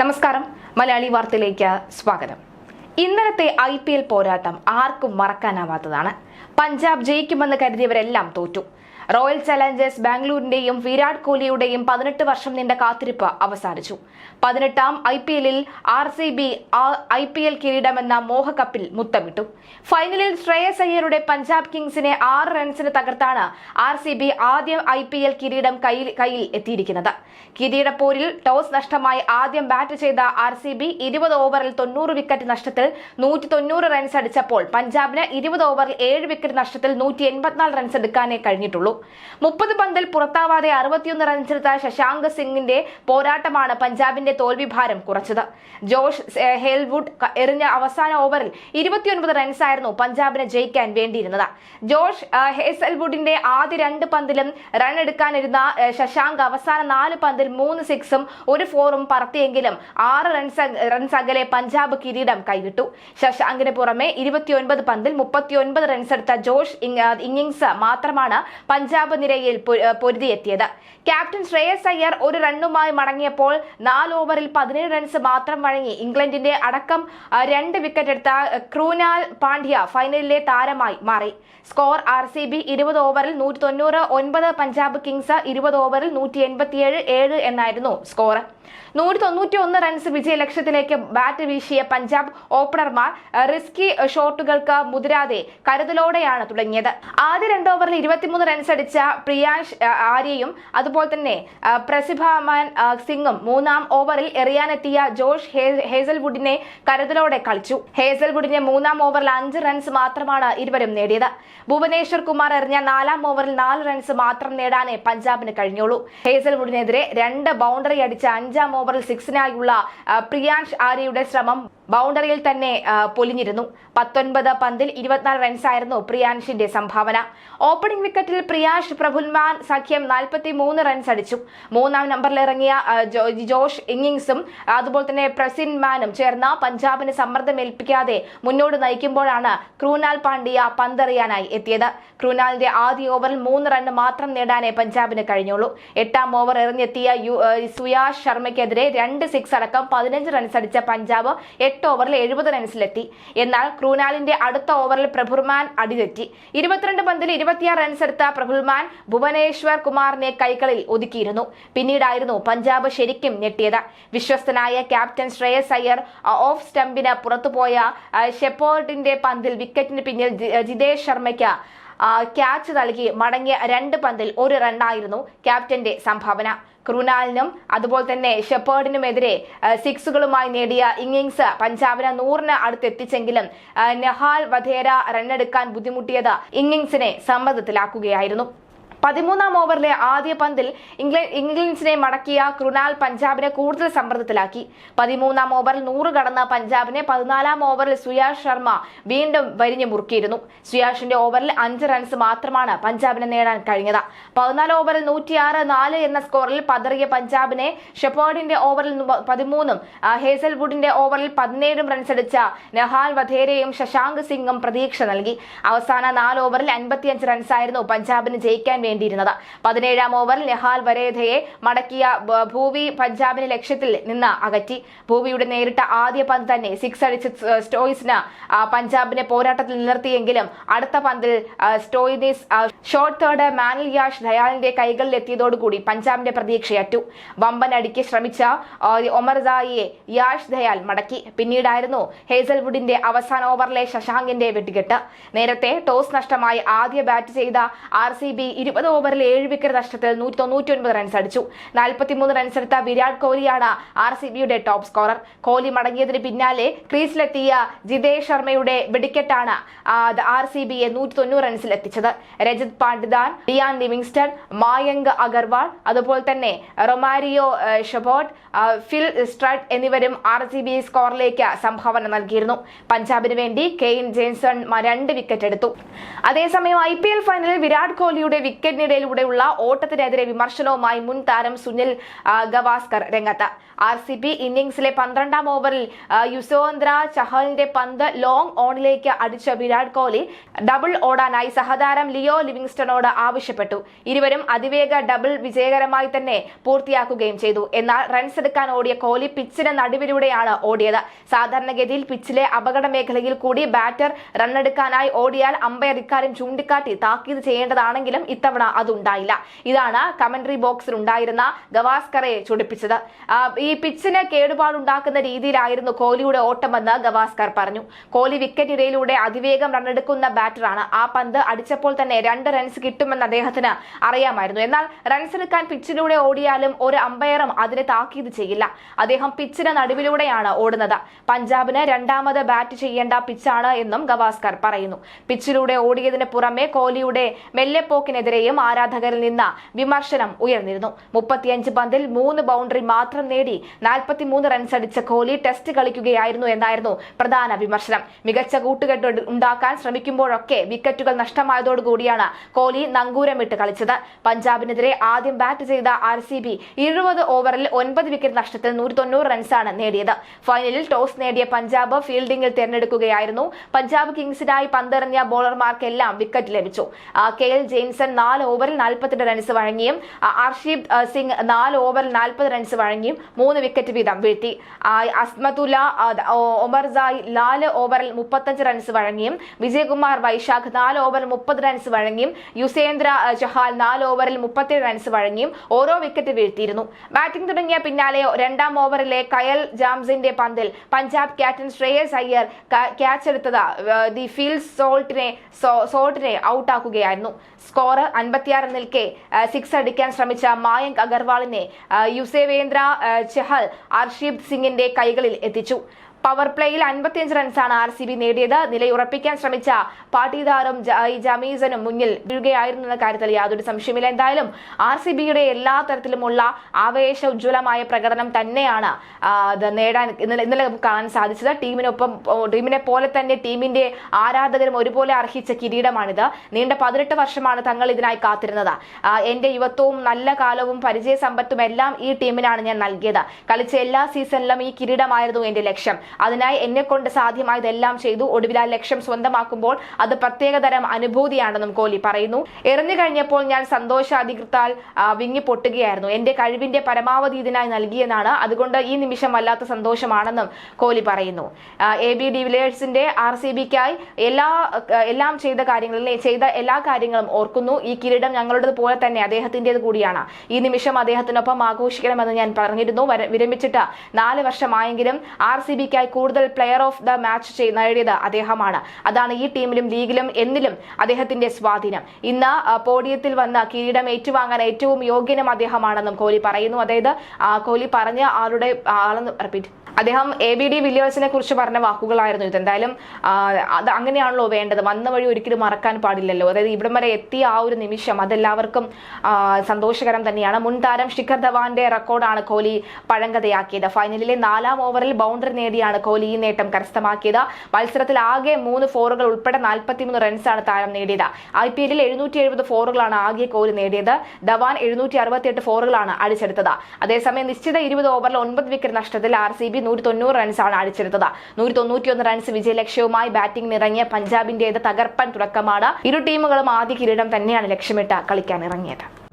നമസ്കാരം. മലയാളി വാർത്തയിലേക്ക് സ്വാഗതം. ഇന്നലത്തെ ഐ പി എൽ പോരാട്ടം ആർക്കും മറക്കാനാവാത്തതാണ്. പഞ്ചാബ് ജയിക്കുമെന്ന് കരുതിയവരെല്ലാം തോറ്റു. റോയൽ ചലഞ്ചേഴ്സ് ബാംഗ്ലൂരിന്റെയും വിരാട് കോഹ്ലിയുടെയും പതിനെട്ട് വർഷം നീണ്ട കാത്തിരിപ്പ് അവസാനിച്ചു. പതിനെട്ടാം ഐ പി എല്ലിൽ R C B I P L കിരീടമെന്ന മോഹകപ്പിൽ മുത്തമിട്ടു. ഫൈനലിൽ ശ്രേയസ് അയ്യരുടെ പഞ്ചാബ് കിങ്സിനെ ആറ് റൺസിന് തകർത്താണ് ആർ സി ബി ആദ്യം ഐ പി എൽ കിരീടം കയ്യിൽ കയ്യിൽ എത്തിയിരിക്കുന്നത്. കിരീടപ്പോരിൽ ടോസ് നഷ്ടമായി ആദ്യം ബാറ്റ് ചെയ്ത ആർ സി ബി ഇരുപത് ഓവറിൽ തൊണ്ണൂറ് വിക്കറ്റ് നഷ്ടത്തിൽ നൂറ്റി തൊണ്ണൂറ് റൺസ് അടിച്ചപ്പോൾ പഞ്ചാബിന് ഇരുപത് ഓവറിൽ ഏഴ് വിക്കറ്റ് നഷ്ടത്തിൽ നൂറ്റി എൺപത്തിനാല് റൺസ് എടുക്കാനേ കഴിഞ്ഞിട്ടുള്ളൂ. മുപ്പത് പന്തിൽ പുറത്താവാതെ അറുപത്തിയൊന്ന് റൺസെടുത്ത ശശാങ്ക് സിംഗിന്റെ പോരാട്ടമാണ് പഞ്ചാബിന്റെ തോൽവി ഭാരം കുറച്ചത്. ജോഷ് ഹെൽവുഡ് എറിഞ്ഞ അവസാന ഓവറിൽ ഇരുപത്തിയൊൻപത് റൺസായിരുന്നു പഞ്ചാബിനെ ജയിക്കാൻ വേണ്ടിയിരുന്നത്. ജോഷ് ഹേസൽവുഡിന്റെ ആദ്യ രണ്ട് പന്തിലും റൺ എടുക്കാനിരുന്ന ശശാങ്ക് അവസാന നാല് പന്തിൽ മൂന്ന് സിക്സും ഒരു ഫോറും പറത്തിയെങ്കിലും ആറ് റൺസ് റൺസ് അകലെ പഞ്ചാബ് കിരീടം കൈവിട്ടു. ശശാങ്കിന് പുറമെ ഇരുപത്തിയൊൻപത് പന്തിൽ മുപ്പത്തിയൊൻപത് റൺസ് എടുത്ത ജോഷ് ഇന്നിംഗ്സ് മാത്രമാണ് പഞ്ചാബ് നിരയിൽ പൊ- പൊരുതിയെത്തിയത്. ക്യാപ്റ്റൻ ശ്രേയസ് അയ്യർ ഒരു റണ്ണുമായി മടങ്ങിയപ്പോൾ നാല് ഓവറിൽ പതിനേഴ് റൺസ് മാത്രം വഴങ്ങി. ഇംഗ്ലണ്ടിന്റെ അടക്കം രണ്ട് വിക്കറ്റ് എടുത്ത ക്രൂനാൽ പാണ്ഡ്യ ഫൈനലിലെ താരമായി മാറി. സ്കോർ ആർ സി ബി ഇരുപത് ഓവറിൽ നൂറ്റി തൊണ്ണൂറ് ഒൻപത് പഞ്ചാബ് കിങ്സ് ഇരുപത് ഓവറിൽ നൂറ്റി എൺപത്തിയേഴ് ഏഴ് എന്നായിരുന്നു സ്കോർ. നൂറ്റി തൊണ്ണൂറ്റി ഒന്ന് റൺസ് വിജയ ലക്ഷ്യത്തിലേക്ക് ബാറ്റ് വീശിയ പഞ്ചാബ് ഓപ്പണർമാർ റിസ്കി ഷോട്ടുകൾക്ക് മുതിരാതെ കരുതലോടെയാണ് തുടങ്ങിയത്. ആദ്യ രണ്ട് ഓവറിൽ ഇരുപത്തിമൂന്ന് റൺസ് അടിച്ച പ്രിയാഷ് ആര്യയും അതുപോലെ തന്നെ പ്രസിഭാമാൻ സിംഗും മൂന്നാം ഓവറിൽ എറിയാനെത്തിയ ജോഷ് ഹേസൽവുഡിനെ കരുതലോടെ കളിച്ചു. ഹേസൽവുഡിന്റെ മൂന്നാം ഓവറിൽ അഞ്ച് റൺസ് മാത്രമാണ് ഇരുവരും നേടിയത്. ഭുവനേശ്വർ കുമാർ എറിഞ്ഞ നാലാം ഓവറിൽ നാല് റൺസ് മാത്രം നേടാനേ പഞ്ചാബിന് കഴിഞ്ഞുള്ളൂ. ഹേസൽവുഡിനെതിരെ രണ്ട് ബൗണ്ടറി അടിച്ച അഞ്ചാം ഓവറിൽ സിക്സിനായുള്ള പ്രിയാഷ് ആര്യയുടെ ശ്രമം ബൗണ്ടറിയിൽ തന്നെ പൊലിഞ്ഞിരുന്നു. പത്തൊൻപത് പന്തിൽ ഇരുപത്തിനാല് റൺസായിരുന്നു പ്രിയാൻഷിന്റെ സംഭാവന. ഓപ്പണിംഗ് വിക്കറ്റിൽ പ്രിയാഷ് പ്രഫുൽമാൻ സഖ്യം നാൽപ്പത്തി മൂന്ന് റൺസ് അടിച്ചു മൂന്നാം നമ്പറിലിറങ്ങിയ ജോഷ് ഇന്നിങ്സും അതുപോലെ തന്നെ പ്രസിൻ മാനും ചേർന്ന പഞ്ചാബിന് സമ്മർദ്ദമേൽപ്പിക്കാതെ മുന്നോട്ട് നയിക്കുമ്പോഴാണ് ക്രൂനാൽ പാണ്ഡ്യ പന്തെറിയാനായി എത്തിയത്. ക്രൂനാലിന്റെ ആദ്യ ഓവറിൽ മൂന്ന് റൺ മാത്രം നേടാനേ പഞ്ചാബിന് കഴിഞ്ഞുള്ളൂ. എട്ടാം ഓവർ എറിഞ്ഞെത്തിയ സുയാഷ് ശർമ്മയ്ക്കെതിരെ രണ്ട് സിക്സ് അടക്കം പതിനഞ്ച് റൺസ് അടിച്ച പഞ്ചാബ് എട്ട് ഓവറിൽ എഴുപത് റൺസിലെത്തി. എന്നാൽ ക്രൂനാലിന്റെ അടുത്ത ഓവറിൽ പ്രഭുർമാൻ അടിതെറ്റി. ഇരുപത്തിരണ്ട് പന്തിൽ ഇരുപത്തിയാറ് റൺസ് എടുത്ത പ്രഭുൽമാൻ ഭുവനേശ്വർ കുമാറിനെ കൈകളിൽ ഒതുക്കിയിരുന്നു. പിന്നീടായിരുന്നു പഞ്ചാബ് ശരിക്കും ഞെട്ടിയത്. വിശ്വസ്തനായ ക്യാപ്റ്റൻ ശ്രേയസ് അയ്യർ ഓഫ് സ്റ്റംപിന് പുറത്തുപോയ ഷെപ്പോർട്ടിന്റെ പന്തിൽ വിക്കറ്റിന് പിന്നിൽ ജിതേഷ് ശർമ്മയ്ക്ക് ക്യാച്ച് നൽകി മടങ്ങിയ രണ്ട് പന്തിൽ ഒരു റണ്ണായിരുന്നു ക്യാപ്റ്റന്റെ സംഭാവന. ക്രുനാലിനും അതുപോലെ തന്നെ ഷെപ്പേർഡിനുമെതിരെ സിക്സുകളുമായി നേടിയ ഇന്നിങ്സ് പഞ്ചാബിന് നൂറിന് അടുത്തെത്തിച്ചെങ്കിലും നെഹാൽ വധേര റണ്ണെടുക്കാൻ ബുദ്ധിമുട്ടിയത് ഇന്നിങ്സിനെ സമ്മർദ്ദത്തിലാക്കുകയായിരുന്നു പതിമൂന്നാം ഓവറിലെ ആദ്യ പന്തിൽ ഇംഗ്ലണ്ട് ഇംഗ്ലണ്ട്സിനെ മടക്കിയ കൃണാൽ പഞ്ചാബിനെ കൂടുതൽ സമ്മർദ്ദത്തിലാക്കി. പതിമൂന്നാം ഓവറിൽ നൂറ് കടന്ന പഞ്ചാബിനെ പതിനാലാം ഓവറിൽ സുയാഷ് ശർമ്മ വീണ്ടും വരിഞ്ഞു മുറുക്കിയിരുന്നു. സുയാഷിന്റെ ഓവറിൽ അഞ്ച് റൺസ് മാത്രമാണ് പഞ്ചാബിനെ നേടാൻ കഴിഞ്ഞത്. പതിനാല് ഓവറിൽ നൂറ്റിയാറ് നാല് എന്ന സ്കോറിൽ പതറിയ പഞ്ചാബിനെ ഷെപ്പോർഡിന്റെ ഓവറിൽ പതിമൂന്നും ഹേസൽവുഡിന്റെ ഓവറിൽ പതിനേഴും റൺസ് അടിച്ച നെഹാൽ വധേരയും ശശാങ്ക് സിംഗും പ്രതീക്ഷ നൽകി. അവസാന നാല് ഓവറിൽ അൻപത്തിയഞ്ച് റൺസായിരുന്നു പഞ്ചാബിന് ജയിക്കാൻ വേണ്ടിയിരുന്നത് പതിനേഴാം ഓവറിൽ നെഹാൽ വരേധയെ മടക്കിയ ഭൂവി പഞ്ചാബിന് ലക്ഷ്യത്തിൽ നിന്ന് അകറ്റി. ഭൂവിയുടെ നേരിട്ട ആദ്യ പന്ത് തന്നെ സിക്സ് അടിച്ച് സ്റ്റോയിസിന് പഞ്ചാബിനെ പോരാട്ടത്തിൽ നിലർത്തിയെങ്കിലും അടുത്ത പന്തിൽ സ്റ്റോയിനിസ് ഷോർട്ട് തേർഡ് മാനിൽ യാഷ് ദയാലിന്റെ കൈകളിൽ എത്തിയതോടുകൂടി പഞ്ചാബിന്റെ പ്രതീക്ഷയറ്റു. വമ്പൻ അടിക്ക് ശ്രമിച്ച ഒമർദായിയെ യാഷ് ദയാൽ മടക്കി. പിന്നീടായിരുന്നു ഹേസൽവുഡിന്റെ അവസാന ഓവറിലെ ശശാങ്കിന്റെ വെട്ടുകെട്ട് നേരത്തെ ടോസ് നഷ്ടമായി ആദ്യ ബാറ്റ് ചെയ്ത ആർ സി ബി ഇരുപത് ഓവറിൽ ഏഴ് വിക്കറ്റ് നഷ്ടത്തിൽ നൂറ്റി തൊണ്ണൂറ്റി ഒൻപത് റൺസ് അടിച്ചു. നാൽപ്പത്തിമൂന്ന് റൺസ് എടുത്ത വിരാട് കോഹ്ലിയാണ് ആർ സി ബിയുടെ ടോപ്പ് സ്കോറർ കോഹ്ലി മടങ്ങിയതിന് പിന്നാലെ ക്രീസിലെത്തിയ ജിതേഷ് ശർമ്മയുടെ വെടിക്കെട്ടാണ് ആർ സി ബിയെ നൂറ്റി തൊണ്ണൂറ് റൺസിൽ എത്തിച്ചത്. രജത് പാണ്ഡിദാൻ ഡിയാൻ ലിവിങ്സ്റ്റൺ മായങ്ക് അഗർവാൾ അതുപോലെ തന്നെ റൊമാരിയോ ഷെബോട്ട് ഫിൽ സ്ട്രഡ് എന്നിവരും ആർ സി ബി സ്കോറിലേക്ക് സംഭാവന നൽകിയിരുന്നു. പഞ്ചാബിന് വേണ്ടി കെയിൻ ജെയിൻസൺ രണ്ട് വിക്കറ്റ് എടുത്തു. അതേസമയം ഐ പി എൽ ഫൈനലിൽ വിരാട് കോഹ്ലിയുടെ വിക്കറ്റ് വിക്കറ്റിനിടയിലൂടെയുള്ള ഓട്ടത്തിനെതിരെ വിമർശനവുമായി മുൻ താരം സുനിൽ ഗവാസ്കർ രംഗത്ത്. ആർ സി ബി ഇന്നിംഗ്സിലെ പന്ത്രണ്ടാം ഓവറിൽ യുസോന്ദ്ര ചഹലിന്റെ പന്ത് ലോങ് ഓണിലേക്ക് അടിച്ച വിരാട് കോഹ്ലി ഡബിൾ ഓടാനായി സഹതാരം ലിയോ ലിവിങ്സ്റ്റണോട് ആവശ്യപ്പെട്ടു. ഇരുവരും അതിവേഗ ഡബിൾ വിജയകരമായി തന്നെ പൂർത്തിയാക്കുകയും ചെയ്തു. എന്നാൽ റൺസ് എടുക്കാൻ ഓടിയ കോഹ്ലി പിച്ചിന് നടുവിലൂടെയാണ് ഓടിയത്. സാധാരണഗതിയിൽ പിച്ചിലെ അപകട മേഖലയിൽ കൂടി ബാറ്റർ റണ്ണെടുക്കാനായി ഓടിയാൽ അമ്പയർ ഇക്കാര്യം ചൂണ്ടിക്കാട്ടി താക്കീത് ചെയ്യേണ്ടതാണെങ്കിലും ഇത്തവണ അതുണ്ടായില്ല. ഇതാണ് കമന്ററി ബോക്സിൽ ഉണ്ടായിരുന്ന ഗവാസ്കറെ ചൊടിപ്പിച്ചത്. ഈ പിച്ചിന് കേടുപാടുണ്ടാക്കുന്ന രീതിയിലായിരുന്നു കോഹ്ലിയുടെ ഓട്ടമെന്ന് ഗവാസ്കർ പറഞ്ഞു. കോഹ്ലി വിക്കറ്റിനിടയിലൂടെ അതിവേഗം റണ്ണെടുക്കുന്ന ബാറ്ററാണ്. ആ പന്ത് അടിച്ചപ്പോൾ തന്നെ രണ്ട് റൺസ് കിട്ടുമെന്ന് അദ്ദേഹത്തിന് അറിയാമായിരുന്നു. എന്നാൽ റൺസ് എടുക്കാൻ പിച്ചിലൂടെ ഓടിയാലും ഒരു അമ്പയറും അതിനെ താക്കീത് ചെയ്യില്ല. അദ്ദേഹം പിച്ചിന് നടുവിലൂടെയാണ് ഓടുന്നത്. പഞ്ചാബിന് രണ്ടാമത് ബാറ്റ് ചെയ്യേണ്ട പിച്ചാണ് എന്നും ഗവാസ്കർ പറയുന്നു. പിച്ചിലൂടെ ഓടിയതിന് പുറമെ കോഹ്ലിയുടെ മെല്ലെപ്പോക്കിനെതിരെയും ആരാധകരിൽ നിന്ന് വിമർശനം ഉയർന്നിരുന്നു. മുപ്പത്തിയഞ്ച് പന്തിൽ മൂന്ന് ബൗണ്ടറി മാത്രം നേടി നാൽപ്പത്തിമൂന്ന് റൺസ് അടിച്ച കോഹ്ലി ടെസ്റ്റ് കളിക്കുകയായിരുന്നു എന്നായിരുന്നു പ്രധാന വിമർശനം. മികച്ച കൂട്ടുകെട്ട് ഉണ്ടാക്കാൻ ശ്രമിക്കുമ്പോഴൊക്കെ വിക്കറ്റുകൾ നഷ്ടമായതോടുകൂടിയാണ് കോഹ്ലി നങ്കൂരമിട്ട് കളിച്ചത്. പഞ്ചാബിനെതിരെ ആദ്യം ബാറ്റ് ചെയ്ത ആർ സി ബി ഇരുപത് ഓവറിൽ ഒൻപത് വിക്കറ്റ് നഷ്ടത്തിൽ നൂറ്റി തൊണ്ണൂറ് റൺസാണ് നേടിയത്. ഫൈനലിൽ ടോസ് നേടിയ പഞ്ചാബ് ഫീൽഡിംഗിൽ തിരഞ്ഞെടുക്കുകയായിരുന്നു. പഞ്ചാബ് കിങ്സിനായി പന്തെറിഞ്ഞ ബോളർമാർക്കെല്ലാം വിക്കറ്റ് ലഭിച്ചു. കെ എൽ ജെയിംസൺ നാല് ഓവറിൽ നാൽപ്പത്തിരണ്ട് റൺസ് വഴങ്ങിയും അർഷീബ് സിംഗ് നാല് ഓവറിൽ നാൽപ്പത് റൺസ് വഴങ്ങിയും മൂന്ന് വിക്കറ്റ് വീതം വീഴ്ത്തി. അസ്മതുല ഒമർസായ് നാല് ഓവറിൽ മുപ്പത്തഞ്ച് റൺസ് വഴങ്ങിയും വിജയകുമാർ വൈശാഖ് നാല് ഓവറിൽ മുപ്പത് റൺസ് വഴങ്ങിയും യുസേന്ദ്ര ചഹാൽ നാല് ഓവറിൽ മുപ്പത്തിയേഴ് റൺസ് വഴങ്ങിയും ഓരോ വിക്കറ്റ് വീഴ്ത്തിയിരുന്നു. ബാറ്റിംഗ് തുടങ്ങിയ പിന്നാലെ രണ്ടാം ഓവറിലെ കയൽ ജാംസിന്റെ പന്തിൽ പഞ്ചാബ് ക്യാപ്റ്റൻ ശ്രേയസ് അയ്യർ ക്യാച്ച് എടുത്തത് ദി ഫീൽഡ് സോൾട്ടിനെ സോൾട്ടിനെ ഔട്ടാക്കുകയായിരുന്നു സ്കോർ അൻപത്തിയാറ് നിൽക്കെ സിക്സ് അടിക്കാൻ ശ്രമിച്ച മായങ്ക് അഗർവാളിനെ യുസേവേന്ദ്ര ചഹൽ അർഷീബ് സിംഗിന്റെ കൈകളിൽ എത്തിച്ചു. പവർ പ്ലേയിൽ അൻപത്തിയഞ്ച് റൺസാണ് ആർ സി ബി നേടിയത്. നിലയുറപ്പിക്കാൻ ശ്രമിച്ച പാട്ടീദാറും ജമീസനും മുന്നിൽ വീഴുകയായിരുന്നു എന്ന കാര്യത്തിൽ യാതൊരു സംശയമില്ല എന്തായാലും ആർ സി ബിയുടെ എല്ലാ തരത്തിലുമുള്ള ആവേശ ഉജ്ജ്വലമായ പ്രകടനം തന്നെയാണ് നേടാൻ ഇന്നലെ ഇന്നലെ കാണാൻ സാധിച്ചത്. ടീമിനൊപ്പം ടീമിനെ പോലെ തന്നെ ടീമിന്റെ ആരാധകരും ഒരുപോലെ അർഹിച്ച കിരീടമാണിത്. നീണ്ട പതിനെട്ട് വർഷമാണ് തങ്ങൾ ഇതിനായി കാത്തിരുന്നത്. എന്റെ യുവത്വവും നല്ല കാലവും പരിചയ സമ്പത്തും എല്ലാം ഈ ടീമിനാണ് ഞാൻ നൽകിയത്. കളിച്ച എല്ലാ സീസണിലും ഈ കിരീടമായിരുന്നു എന്റെ ലക്ഷ്യം. അതിനായി എന്നെ കൊണ്ട് സാധ്യമായതെല്ലാം ചെയ്തു. ഒടുവിൽ ആ ലക്ഷ്യം സ്വന്തമാക്കുമ്പോൾ അത് പ്രത്യേകതരം അനുഭൂതിയാണെന്നും കോഹ്ലി പറയുന്നു. എറിഞ്ഞു കഴിഞ്ഞപ്പോൾ ഞാൻ സന്തോഷ അധികൃതാൽ ആ, വിങ്ങി പൊട്ടുകയായിരുന്നു. എന്റെ കഴിവിന്റെ പരമാവധി ഇതിനായി നൽകിയെന്നാണ്. അതുകൊണ്ട് ഈ നിമിഷം വല്ലാത്ത സന്തോഷമാണെന്നും കോഹ്ലി പറയുന്നു. എ ബി ഡിവിലിയേഴ്സിന്റെ ആർ സി ബിക്കായി എല്ലാ എല്ലാം ചെയ്ത കാര്യങ്ങളിൽ ചെയ്ത എല്ലാ കാര്യങ്ങളും ഓർക്കുന്നു. ഈ കിരീടം ഞങ്ങളുടേത് പോലെ തന്നെ അദ്ദേഹത്തിന്റെത് കൂടിയാണ്. ഈ നിമിഷം അദ്ദേഹത്തിനൊപ്പം ആഘോഷിക്കണമെന്ന് ഞാൻ പറഞ്ഞിരുന്നു. വര- വിരമിച്ചിട്ട് നാല് വർഷമായെങ്കിലും ആർ സി ബിക്കായി കൂടുതൽ പ്ലെയർ ഓഫ് ദ മാച്ച് നേടിയത് അദ്ദേഹമാണ്. അതാണ് ഈ ടീമിലും ലീഗിലും എന്നിലും അദ്ദേഹത്തിന്റെ സ്വാധീനം. ഇന്ന് പോഡിയത്തിൽ വന്ന കിരീടം ഏറ്റുവാങ്ങാൻ ഏറ്റവും യോഗ്യനും അദ്ദേഹമാണെന്നും കോഹ്ലി പറയുന്നു. അതായത് കോഹ്ലി പറഞ്ഞ ആളുടെ ആളെന്ന് റിപ്പീറ്റ് അദ്ദേഹം എ ബി ഡി വില്ലിയേഴ്സിനെ കുറിച്ച് പറഞ്ഞ വാക്കുകളായിരുന്നു ഇത്. എന്തായാലും അത് അങ്ങനെയാണല്ലോ വേണ്ടത്. വന്ന വഴി ഒരിക്കലും മറക്കാൻ പാടില്ലല്ലോ. അതായത് ഇവിടം വരെ എത്തിയ ആ ഒരു നിമിഷം അതെല്ലാവർക്കും സന്തോഷകരം തന്നെയാണ്. മുൻ താരം ശിഖർ ധവാന്റെ റെക്കോർഡാണ് കോഹ്ലി പഴങ്കഥയാക്കിയത്. ഫൈനലിലെ നാലാം ഓവറിൽ ബൗണ്ടറി നേടിയാണ് കോഹ്ലി ഈ നേട്ടം കരസ്ഥമാക്കിയത്. മത്സരത്തിൽ ആകെ മൂന്ന് ഫോറുകൾ ഉൾപ്പെടെ നാൽപ്പത്തിമൂന്ന് റൺസാണ് താരം നേടിയത്. ഐ പി എല്ലിൽ എഴുന്നൂറ്റി എഴുപത് ഫോറുകളാണ് ആകെ കോഹ്ലി നേടിയത്. ധവാൻ എഴുന്നൂറ്റി അറുപത്തിയെട്ട് ഫോറുകളാണ് അടിച്ചെടുത്തത്. അതേസമയം നിശ്ചിത ഇരുപത് ഓവറിൽ ഒൻപത് വിക്കറ്റ് നഷ്ടത്തിൽ ആർ സി ബി നൂറ്റി തൊണ്ണൂറ് റൺസാണ് അടിച്ചെടുത്തത്. നൂറ്റി തൊണ്ണൂറ്റിയൊന്ന് റൺസ് വിജയലക്ഷ്യവുമായി ബാറ്റിംഗിന് ഇറങ്ങിയ പഞ്ചാബിന്റേത് തകർപ്പൻ തുടക്കമാണ്. ഇരു ടീമുകളും ആദ്യ കിരീടം തന്നെയാണ് ലക്ഷ്യമിട്ട് കളിക്കാൻ ഇറങ്ങിയത്.